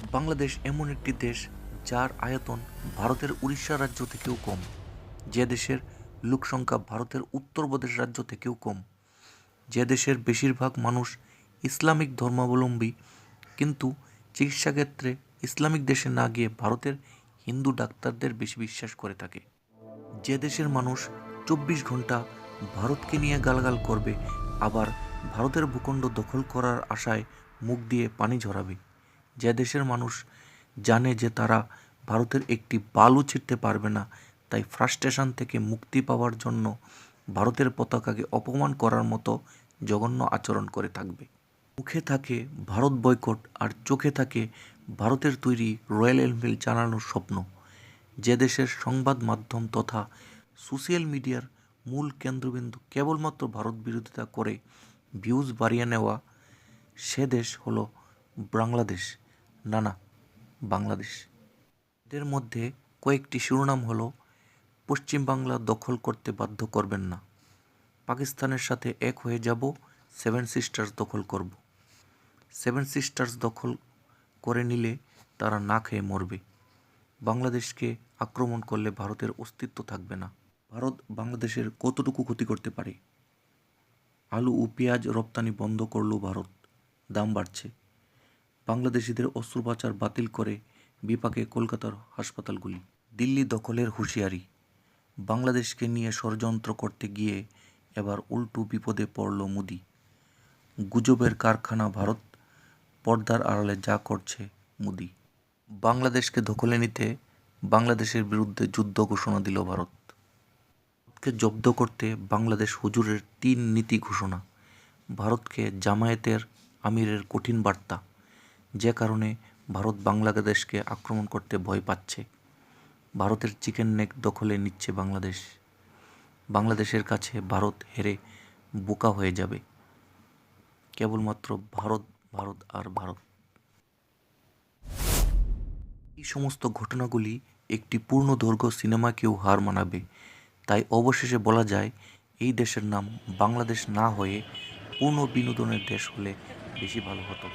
বাংলাদেশ এমন একটি দেশ যার আয়তন ভারতের উড়িষ্যা রাজ্য থেকেও কম, যে দেশের লোকসংখ্যা ভারতের উত্তরপ্রদেশ রাজ্য থেকেও কম। যে দেশের বেশিরভাগ মানুষ ইসলামিক ধর্মাবলম্বী, কিন্তু চিকিৎসাক্ষেত্রে ইসলামিক দেশে না গিয়ে ভারতের হিন্দু ডাক্তারদের বেশি বিশ্বাস করে থাকে। যে দেশের মানুষ চব্বিশ ঘণ্টা ভারতকে নিয়ে গালগাল করবে, আবার ভারতের ভূখণ্ড দখল করার আশায় মুখ দিয়ে পানি ঝরাবে। যে দেশের মানুষ জানে যে তারা ভারতের একটি বালু ছিঁড়তে পারবে না, তাই ফ্রাস্ট্রেশন থেকে মুক্তি পাওয়ার জন্য ভারতের পতাকাকে অপমান করার মতো জঘন্য আচরণ করে থাকবে। মুখে থাকে ভারত বয়কট আর চোখে থাকে ভারতের তৈরি রয়্যাল এনফিল্ড চালানোর স্বপ্ন। যে দেশের সংবাদ মাধ্যম তথা সোশ্যাল মিডিয়ার মূল কেন্দ্রবিন্দু কেবলমাত্র ভারত বিরোধিতা করে ভিউজ বাড়িয়ে নেওয়া, সে দেশ হলো বাংলাদেশ। না না, বাংলাদেশ। এদের মধ্যে কয়েকটি শিরোনাম হলো পশ্চিমবাংলা দখল করতে বাধ্য করবেন না, পাকিস্তানের সাথে এক হয়ে যাব সেভেন সিস্টার্স দখল করব। সেভেন সিস্টার্স দখল করে নিলে তারা না খেয়ে মরবে। বাংলাদেশকে আক্রমণ করলে ভারতের অস্তিত্ব থাকবে না। ভারত বাংলাদেশের কতটুকু ক্ষতি করতে পারে? আলু ও পেঁয়াজ রপ্তানি বন্ধ করল ভারত দাম বাড়ছে। বাংলাদেশিদের অস্ত্রোপচার বাতিল করে বিপাকে কলকাতার হাসপাতালগুলি। দিল্লি দখলের হুঁশিয়ারি। বাংলাদেশকে নিয়ে ষড়যন্ত্র করতে গিয়ে এবার উল্টু বিপদে পড়ল মোদি। গুজবের কারখানা ভারত পর্দার আড়ালে যা করছে মোদি। বাংলাদেশকে দখলে নিতে বাংলাদেশের বিরুদ্ধে যুদ্ধ ঘোষণা দিল ভারত। ভারতকে জব্দ করতে বাংলাদেশ হুজুরের তিন নীতি ঘোষণা। ভারতকে জামায়াতের আমিরের কঠিন বার্তা। যে কারণে ভারত বাংলাদেশকে আক্রমণ করতে ভয় পাচ্ছে। ভারতের চিকেন নেক দখলে নিচ্ছে বাংলাদেশ। বাংলাদেশের কাছে ভারত হেরে বোকা হয়ে যাবে। কেবলমাত্র ভারত ভারত আর ভারত। এই সমস্ত ঘটনাগুলি একটি পূর্ণ পূর্ণদৈর্ঘ্য সিনেমাকেও হার মানাবে। তাই অবশেষে বলা যায়, এই দেশের নাম বাংলাদেশ না হয়ে পূর্ণ বিনোদনের দেশ হলে বেশি ভালো হতো।